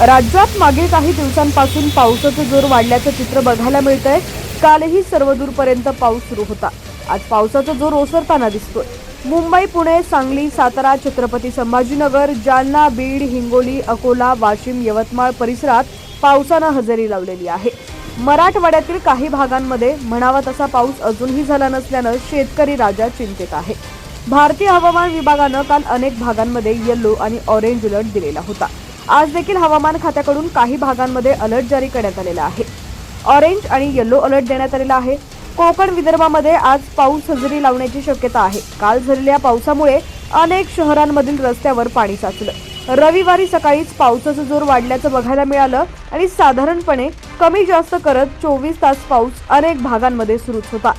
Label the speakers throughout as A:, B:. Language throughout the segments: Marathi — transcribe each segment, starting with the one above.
A: राज्यात मागील काही दिवसांपासून पावसाचं जोर वाढल्याचं चित्र बघायला मिळतंय. कालही सर्वदूरपर्यंत पाऊस सुरू होता. आज पावसाचा जोर ओसरताना दिसतोय. मुंबई पुणे सांगली सातारा छत्रपती संभाजीनगर जालना बीड हिंगोली अकोला वाशिम यवतमाळ परिसरात पावसानं हजेरी लावलेली आहे. मराठवाड्यातील काही भागांमध्ये म्हणावा तसा पाऊस अजूनही झाला नसल्यानं शेतकरी राजा चिंतेत आहे. भारतीय हवामान विभागानं काल अनेक भागांमध्ये येल्लो आणि ऑरेंज अलर्ट दिलेला होता. आज देखील हवामान खात्याकडून काही भागांमध्ये अलर्ट जारी करण्यात आलेला आहे. ऑरेंज आणि येलो अलर्ट देण्यात आलेला आहे. कोकण विदर्भामध्ये आज पाऊस हजेरी लावण्याची शक्यता आहे. काल झालेल्या पावसामुळे अनेक शहरांमधील रस्त्यावर पाणी साचलं. रविवारी सकाळीच पावसाचा जोर वाढल्याचं बघायला मिळालं आणि साधारणपणे कमी जास्त करत चोवीस तास पाऊस अनेक भागांमध्ये सुरूच होता.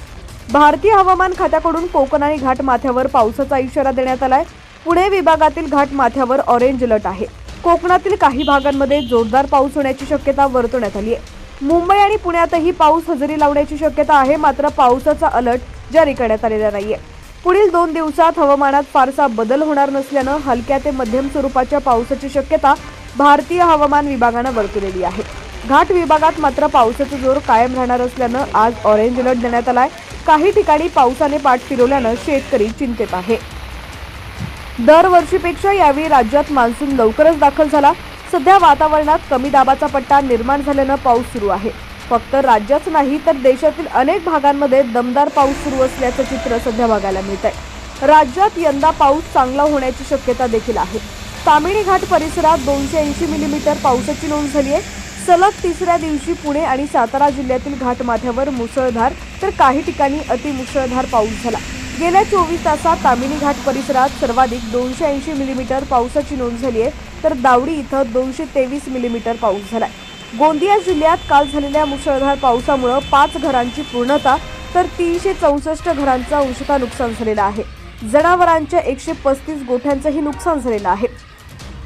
A: भारतीय हवामान खात्याकडून कोकण आणि घाटमाथ्यावर पावसाचा इशारा देण्यात आलाय. पुणे विभागातील घाटमाथ्यावर ऑरेंज अलर्ट आहे. कोकणातील काही भागांमध्ये जोरदार पाऊस होण्याची शक्यता वर्तवण्यात आली आहे. मुंबई आणि पुण्यातही पाऊस हजेरी लावण्याची शक्यता आहे मात्र पावसाचा अलर्ट जारी करण्यात आलेला नाहीये. पुढील दोन दिवसात हवामानात फारसा बदल होणार नसल्यानं हलक्या ते मध्यम स्वरूपाच्या पावसाची शक्यता भारतीय हवामान विभागानं वर्तवलेली आहे. घाट विभागात मात्र पावसाचा जोर कायम राहणार असल्यानं आज ऑरेंज अलर्ट देण्यात आलाय. काही ठिकाणी पावसाने पाठ फिरवल्यानं शेतकरी चिंतेत आहे. दरवर्षीपेक्षा यावेळी राज्यात मान्सून लवकरच दाखल झाला. सध्या वातावरणात कमी दाबाचा पट्टा निर्माण झाल्यानं पाऊस सुरू आहे. फक्त राज्याच नाही तर देशातील अनेक भागांमध्ये दमदार पाऊस सुरू असल्याचं चित्र सध्या बघायला मिळत आहे राज्यात यंदा पाऊस चांगला होण्याची शक्यता देखील आहे. तामिणी घाट परिसरात दोनशे ऐंशी मिलीमीटर पावसाची नोंद झाली आहे. सलग तिसऱ्या दिवशी पुणे आणि सातारा जिल्ह्यातील घाटमाथ्यावर मुसळधार तर काही ठिकाणी अतिमुसळधार पाऊस झाला. गेल्या चोवीस तासात तामिनी घाट परिसरात सर्वाधिक दोनशे ऐंशी मिलीमीटर पावसाची नोंद झाली आहे. तर दावडी इथं दोनशे तेवीस मिलीमीटर पाऊस झालाय. गोंदिया जिल्ह्यात काल झालेल्या मुसळधार पावसामुळं पाच घरांची पूर्णता तर तीनशे चौसष्ट घरांचा अंशता नुकसान झालेलं आहे. जनावरांच्या एकशे पस्तीस गोठ्यांचंही नुकसान झालेलं आहे.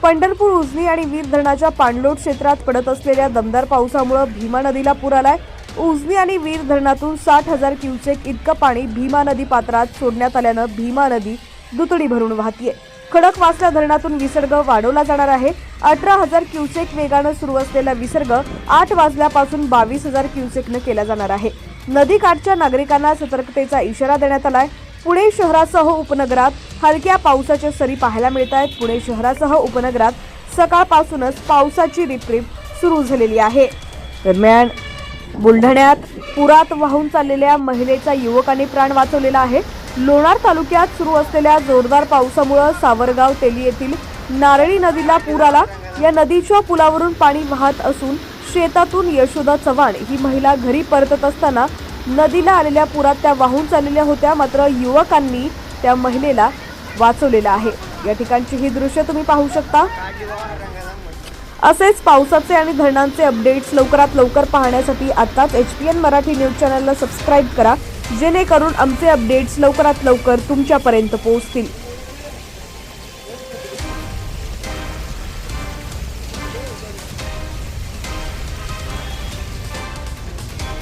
A: पंढरपूर उजनी आणि वीर धरणाच्या पाणलोट क्षेत्रात पडत असलेल्या दमदार पावसामुळे भीमा नदीला पूर आलाय. उजनी आणि वीर धरणातून साठ हजार क्युसेक इतकं पाणी भीमा नदी पात्रात सोडण्यात आल्यानं भीमा नदी दुतडी भरून वाहतीये. खडकवासला धरणातून विसर्ग वाढवला जाणार आहे. अठरा हजार क्युसेक वेगानं सुरू असलेला विसर्ग आठ वाजल्यापासून बावीस हजार क्युसेकनं केला जाणार आहे. नदीकाठच्या नागरिकांना सतर्कतेचा इशारा देण्यात आलाय. पुणे शहरासह उपनगरात हलक्या पावसाच्या सरी पाहायला मिळत आहेत पुणे शहरासह उपनगरात सकाळपासूनच पावसाची रिपरिप सुरू झालेली आहे. दरम्यान बुलढाण्यात पुरात वाहून चाललेल्या महिलेचा युवकाने प्राण वाचवलेला आहे. लोणार तालुक्यात सुरू असलेल्या जोरदार पावसामुळे सावरगाव तेली येथील नारळी नदीला पूर आला. या नदीच्या पुलावरून पाणी वाहत असून शेतातून यशोदा चव्हाण ही महिला घरी परतत असताना नदीला आलेल्या पुरात त्या वाहून चाललेल्या होत्या. मात्र युवकांनी त्या महिलेला वाचवलेलं आहे. या ठिकाणची ही दृश्य तुम्ही पाहू शकता. असेच पावसाचे आणि धरणांचे अपडेट्स लवकरात लवकर पाहण्यासाठी आत्ताच H P N Marathi news चॅनलला सबस्क्राईब करा जेणेकरून आमचे अपडेट्स लवकरात लवकर तुमच्यापर्यंत पोहोचतील.